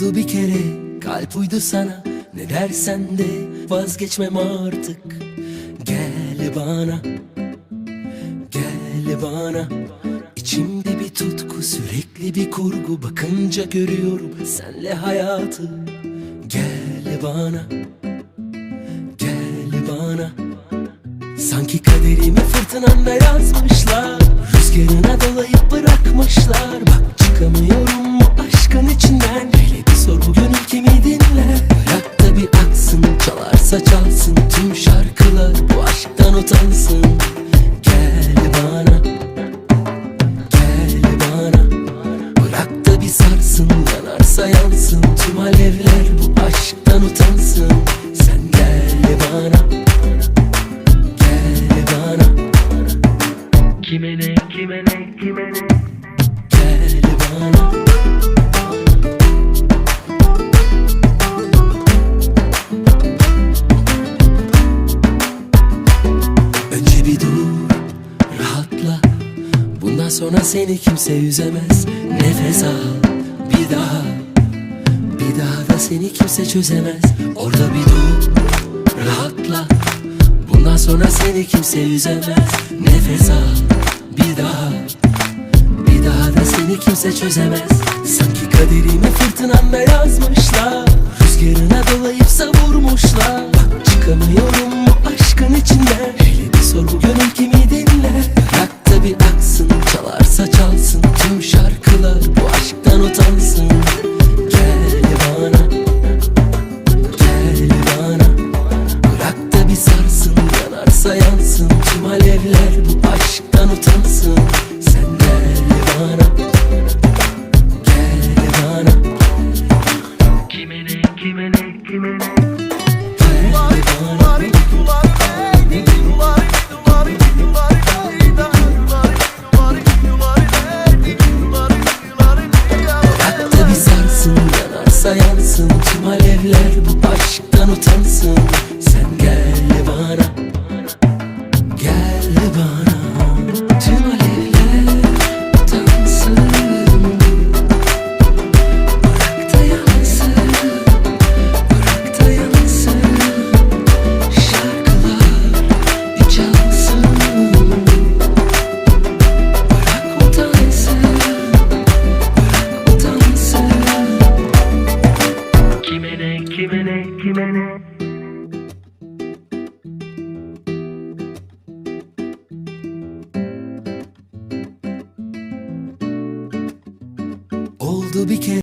Oldu bir kere kalp uydu sana. Ne dersen de vazgeçmem artık. Gel bana Gel bana. İçimde bir tutku sürekli bir kurgu. Bakınca görüyorum senle hayatı. Gel bana Gel bana. Sanki kaderimi fırtınanda yazmışlar Rüzgarına dolayıp bırakmışlar Gel bana Gel bana. Bırak da bir sarsın yanarsa yansın. Tüm alevler bu aşktan utansın. Sen gel bana Gel bana. Kime ne kime ne kime ne Gel bana Bundan sonra seni kimse üzemez. Nefes al Bir daha. Bir daha da seni kimse çözemez. Orada bir dur Rahatla. Bundan sonra seni kimse üzemez. Nefes al Bir daha. Bir daha da seni kimse çözemez. Sanki kaderimi fırtınamda yazmışlar Rüzgarına kime Oldu bir kere